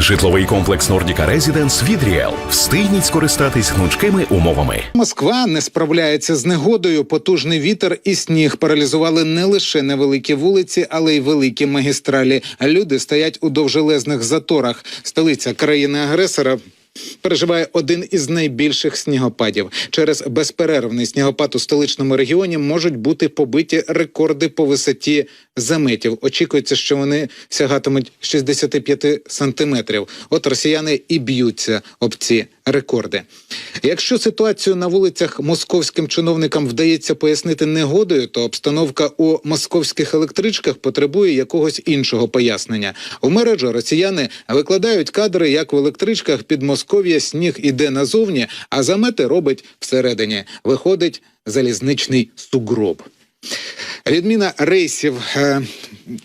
Житловий комплекс Нордіка Резіденс від Ріел. Встигніть скористатись гнучкими умовами. Москва не справляється з негодою. Потужний вітер і сніг паралізували не лише невеликі вулиці, але й великі магістралі. Люди стоять у довжелезних заторах. Столиця країни-агресора. Переживає один із найбільших снігопадів. Через безперервний снігопад у столичному регіоні можуть бути побиті рекорди по висоті заметів. Очікується, що вони сягатимуть 65 сантиметрів. От росіяни і б'ються об ці рекорди. Якщо ситуацію на вулицях московським чиновникам вдається пояснити негодою, то обстановка у московських електричках потребує якогось іншого пояснення. У мережу росіяни викладають кадри, як в електричках під Москов'я сніг іде назовні, а замети робить всередині. Виходить залізничний сугроб. Відміна рейсів. Е,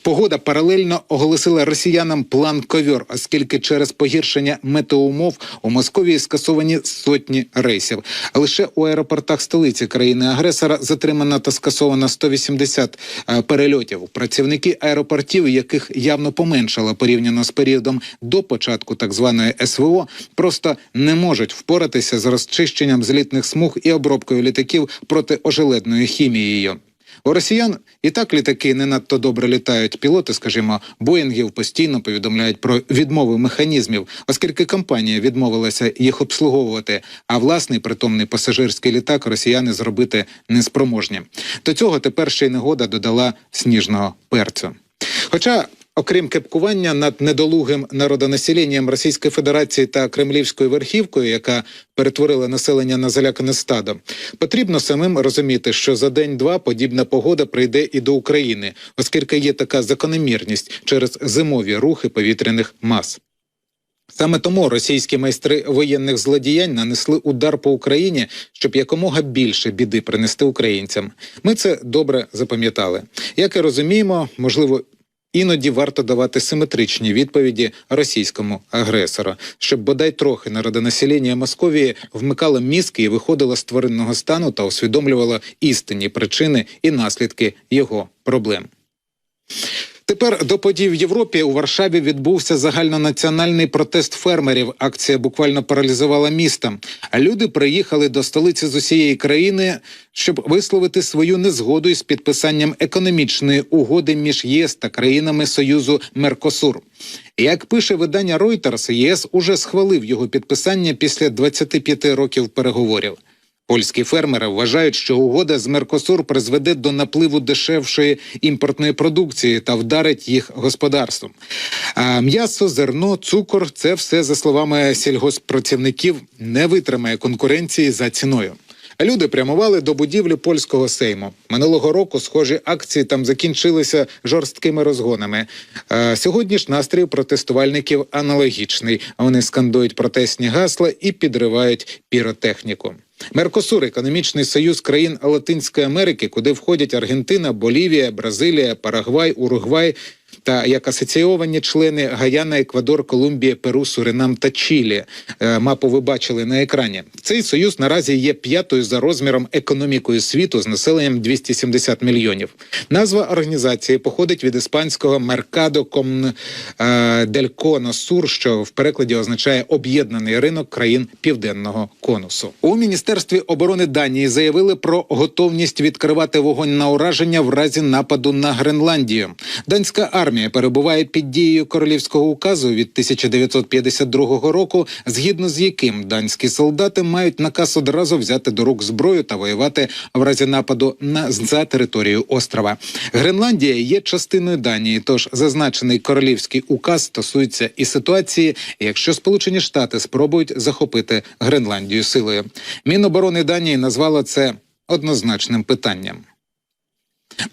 Погода паралельно оголосила росіянам план ковьор, оскільки через погіршення метеоумов у Московії скасовані сотні рейсів. Лише у аеропортах столиці країни-агресора затримано та скасовано 180 е, перельотів. Працівники аеропортів, яких явно поменшало порівняно з періодом до початку так званої СВО, просто не можуть впоратися з розчищенням злітних смуг і обробкою літаків проти ожеледною хімією. У росіян і так літаки не надто добре літають. Пілоти, скажімо, Боїнгів постійно повідомляють про відмови механізмів, оскільки компанія відмовилася їх обслуговувати. А власний притомний пасажирський літак росіяни зробити неспроможні. До цього тепер ще й негода додала сніжного перцю. Хоча Окрім кепкування над недолугим народонаселенням Російської Федерації та Кремлівською верхівкою, яка перетворила населення на залякане стадо, потрібно самим розуміти, що за день-два подібна погода прийде і до України, оскільки є така закономірність через зимові рухи повітряних мас. Саме тому російські майстри воєнних злодіянь нанесли удар по Україні, щоб якомога більше біди принести українцям. Ми це добре запам'ятали. Як і розуміємо, можливо, Іноді варто давати симетричні відповіді російському агресору, щоб бодай трохи народонаселення Московії вмикало мізки і виходило з тваринного стану та усвідомлювало істинні причини і наслідки його проблем. Тепер до подій в Європі у Варшаві відбувся загальнонаціональний протест фермерів. Акція буквально паралізувала місто. Люди приїхали до столиці з усієї країни, щоб висловити свою незгоду із підписанням економічної угоди між ЄС та країнами Союзу Меркосур. Як пише видання Reuters, ЄС уже схвалив його підписання після 25 років переговорів. Польські фермери вважають, що угода з Меркосур призведе до напливу дешевшої імпортної продукції та вдарить їх господарством. А м'ясо, зерно, цукор це все за словами сільгосппрацівників не витримає конкуренції за ціною. Люди прямували до будівлі польського сейму минулого року. Схожі акції там закінчилися жорсткими розгонами. Е, сьогодні ж настрій протестувальників аналогічний. Вони скандують протестні гасла і підривають піротехніку. Меркосур економічний союз країн Латинської Америки, куди входять Аргентина, Болівія, Бразилія, Парагвай, Уругвай та як асоційовані члени Гаяна, Еквадор, Колумбія, Перу, Суринам та Чилі. Е, Мапу ви бачили на екрані. Цей союз наразі є п'ятою за розміром економікою світу з населенням 270 мільйонів. Назва організації походить від іспанського Меркадо Ком Сур, що в перекладі означає об'єднаний ринок країн південного конусу. У міністерстві оборони Данії заявили про готовність відкривати вогонь на ураження в разі нападу на Гренландію. Данська армія перебуває під дією королівського указу від 1952 року, згідно з яким данські солдати мають наказ одразу взяти до рук зброю та воювати в разі нападу на за територію острова. Гренландія є частиною Данії, тож зазначений королівський указ стосується і ситуації, якщо Сполучені Штати спробують захопити Гренландію силою. Міноборони Данії назвало це однозначним питанням.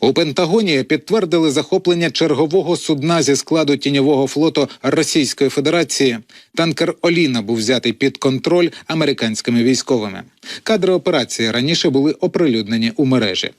У Пентагоні підтвердили захоплення чергового судна зі складу тіньового флоту Російської Федерації. Танкер Оліна був взятий під контроль американськими військовими. Кадри операції раніше були оприлюднені у мережі.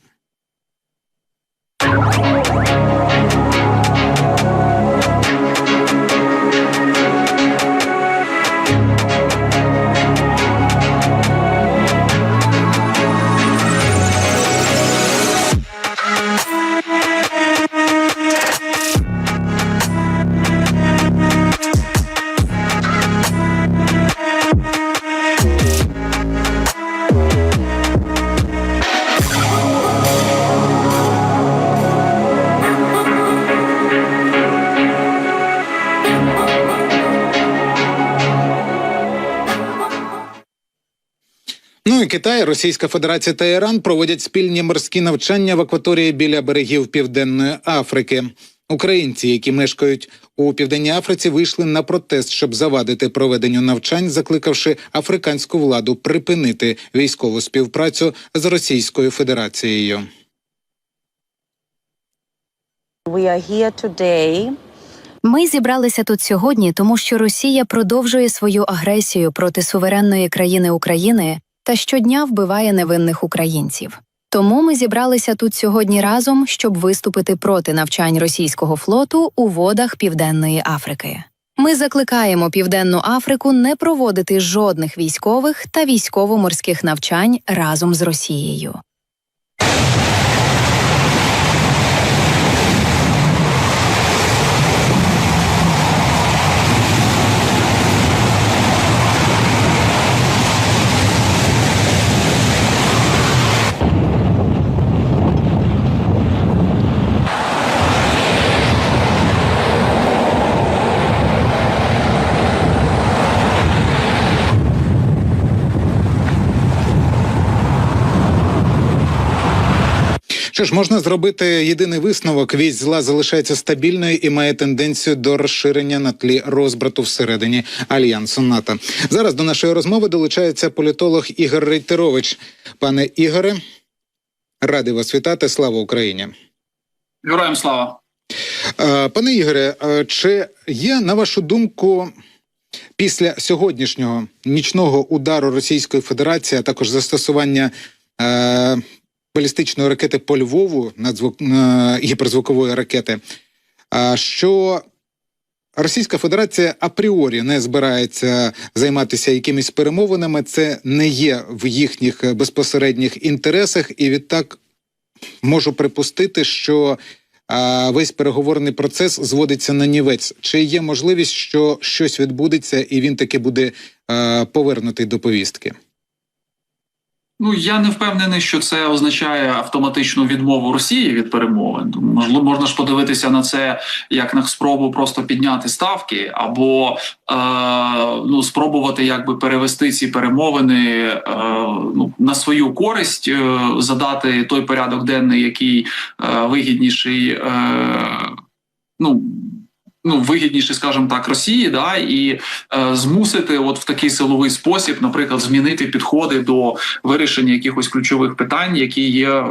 Китай, Російська Федерація та Іран проводять спільні морські навчання в акваторії біля берегів Південної Африки. Українці, які мешкають у південній Африці, вийшли на протест, щоб завадити проведенню навчань, закликавши африканську владу припинити військову співпрацю з Російською Федерацією. We are here today Ми зібралися тут сьогодні, тому що Росія продовжує свою агресію проти суверенної країни України та щодня вбиває невинних українців. Тому ми зібралися тут сьогодні разом, щоб виступити проти навчань російського флоту у водах Південної Африки. Ми закликаємо Південну Африку не проводити жодних військових та військово-морських навчань разом з Росією. Що ж, можна зробити єдиний висновок: вість зла залишається стабільною і має тенденцію до розширення на тлі розбрату всередині альянсу НАТО. Зараз до нашої розмови долучається політолог Ігор Рейтерович. Пане Ігоре, радий вас вітати. Слава Україні. Героям слава. Е, Пане Ігоре, е, чи є на вашу думку після сьогоднішнього нічного удару Російської Федерації, а також застосування е, балістичної ракети по Львову надзвук, гіперзвукової ракети, що Російська Федерація апріорі не збирається займатися якимись перемовинами, це не є в їхніх безпосередніх інтересах, і відтак можу припустити, що весь переговорний процес зводиться на нівець. Чи є можливість, що щось відбудеться, і він таки буде повернутий до повістки? Ну я не впевнений, що це означає автоматичну відмову Росії від перемовин. Можливо, можна ж подивитися на це як на спробу просто підняти ставки, або е, ну спробувати якби перевести ці перемовини е, ну на свою користь, е, задати той порядок денний, який е, вигідніший. Е, ну ну вигідніше, скажімо так, Росії, да і е, змусити, от в такий силовий спосіб, наприклад, змінити підходи до вирішення якихось ключових питань, які є е,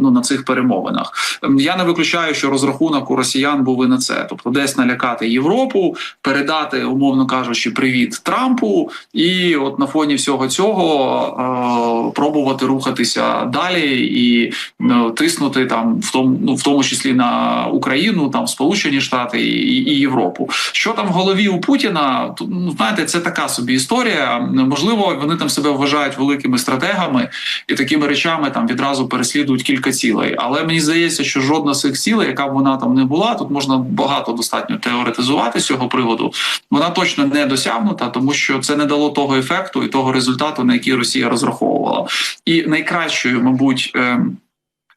ну на цих перемовинах. Ем, Я не виключаю, що розрахунок у росіян був і на це, тобто десь налякати Європу, передати, умовно кажучи, привіт Трампу, і от на фоні всього цього е, пробувати рухатися далі і е, тиснути там в тому, ну в тому числі на Україну, там Сполучені Штати і, і Європу. Що там в голові у Путіна? Ну знаєте, це така собі історія. Можливо, вони там себе вважають великими стратегами і такими речами там відразу переслідують кілька цілей. Але мені здається, що жодна з цих цілей, яка б вона там не була, тут можна багато достатньо теоретизувати з цього приводу. Вона точно не досягнута, тому що це не дало того ефекту і того результату, на який Росія розраховувала. І найкращою, мабуть.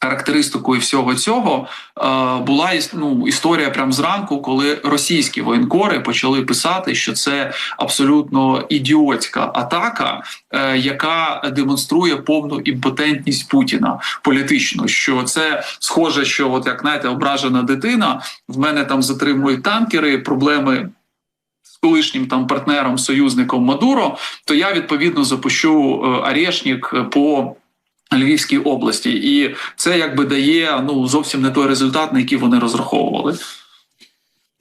Характеристикою всього цього е, була ну, історія прямо зранку, коли російські воєнкори почали писати, що це абсолютно ідіотська атака, е, яка демонструє повну імпотентність Путіна політично. Що це схоже, що от як знаєте, ображена дитина в мене там затримують танкери, проблеми. Колишнім там партнером, союзником Мадуро, то я відповідно запущу е, арешник по Львівській області, і це якби дає ну зовсім не той результат, на який вони розраховували.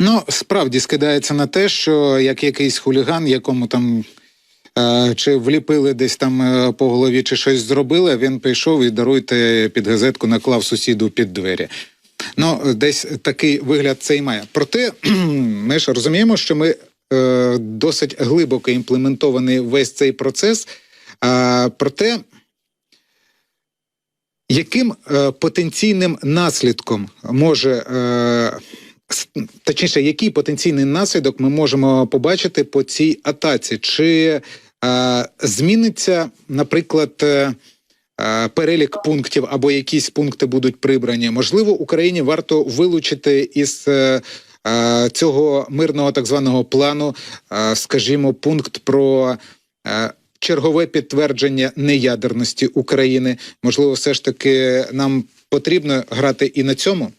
Ну, справді скидається на те, що як якийсь хуліган, якому там. е, Чи вліпили десь там е, по голові, чи щось зробили, він прийшов і даруйте під газетку, наклав сусіду під двері. Ну, десь такий вигляд це і має. Проте ми ж розуміємо, що ми е, досить глибоко імплементований весь цей процес. Е, проте, яким е, потенційним наслідком може, е, точніше, який потенційний наслідок ми можемо побачити по цій атаці? Чи е, зміниться, наприклад, е, е, перелік пунктів або якісь пункти будуть прибрані? Можливо, Україні варто вилучити із е, е, цього мирного так званого плану, е, скажімо, пункт про. е, чергове підтвердження неядерності України. Можливо, все ж таки нам потрібно грати і на цьому.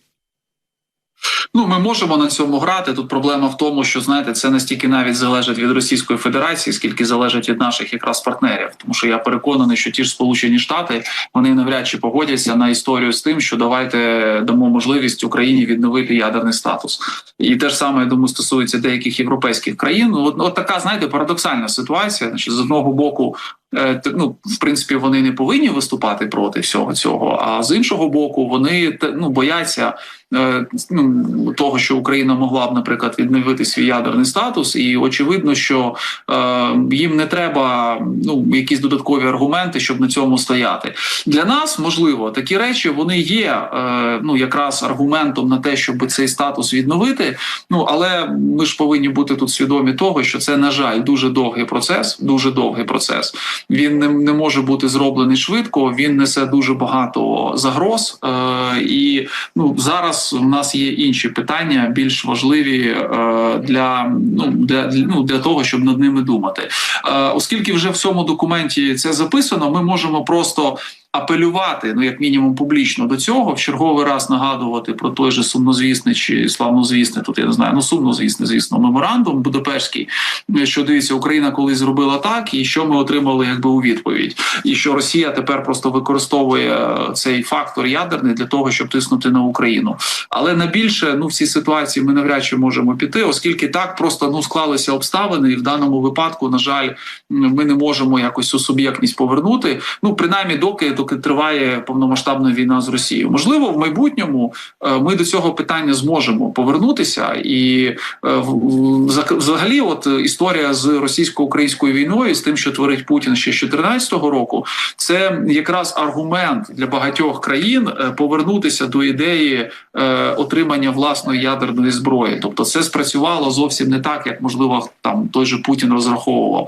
Ну, ми можемо на цьому грати. Тут проблема в тому, що знаєте, це настільки навіть залежить від Російської Федерації, скільки залежить від наших якраз партнерів. Тому що я переконаний, що ті ж Сполучені Штати вони навряд чи погодяться на історію з тим, що давайте дамо можливість Україні відновити ядерний статус. І те ж саме я думаю, стосується деяких європейських країн. Ну, От, от така знаєте парадоксальна ситуація. Значить, з одного боку. Е, Ну, в принципі, вони не повинні виступати проти всього цього. А з іншого боку, вони ну бояться е, ну, того, що Україна могла б, наприклад, відновити свій ядерний статус, і очевидно, що е, їм не треба ну якісь додаткові аргументи, щоб на цьому стояти. Для нас можливо такі речі вони є е, ну якраз аргументом на те, щоб цей статус відновити. Ну але ми ж повинні бути тут свідомі того, що це на жаль дуже довгий процес, дуже довгий процес. Він не, не може бути зроблений швидко. Він несе дуже багато загроз, е, і ну зараз в нас є інші питання, більш важливі е, для ну для, ну для того, щоб над ними думати. Е, оскільки вже в цьому документі це записано, ми можемо просто. Апелювати, ну як мінімум, публічно до цього, в черговий раз нагадувати про той же сумнозвісний чи славнозвісний, тут я не знаю, ну сумнозвісний, звісно, меморандум Будапештський, що дивіться, Україна колись зробила так, і що ми отримали якби у відповідь, і що Росія тепер просто використовує е, цей фактор ядерний для того, щоб тиснути на Україну. Але на більше ну в цій ситуації ми навряд чи можемо піти, оскільки так просто ну склалися обставини, і в даному випадку, на жаль, ми не можемо якось цю суб'єктність повернути. Ну принаймні, доки доки триває повномасштабна війна з Росією. Можливо, в майбутньому е, ми до цього питання зможемо повернутися, і е, взагалі, от е, історія з російсько-українською війною, з тим, що творить Путін ще з 2014 року, це якраз аргумент для багатьох країн повернутися до ідеї отримання власної ядерної зброї. Тобто, це спрацювало зовсім не так, як можливо там той же Путін розраховував.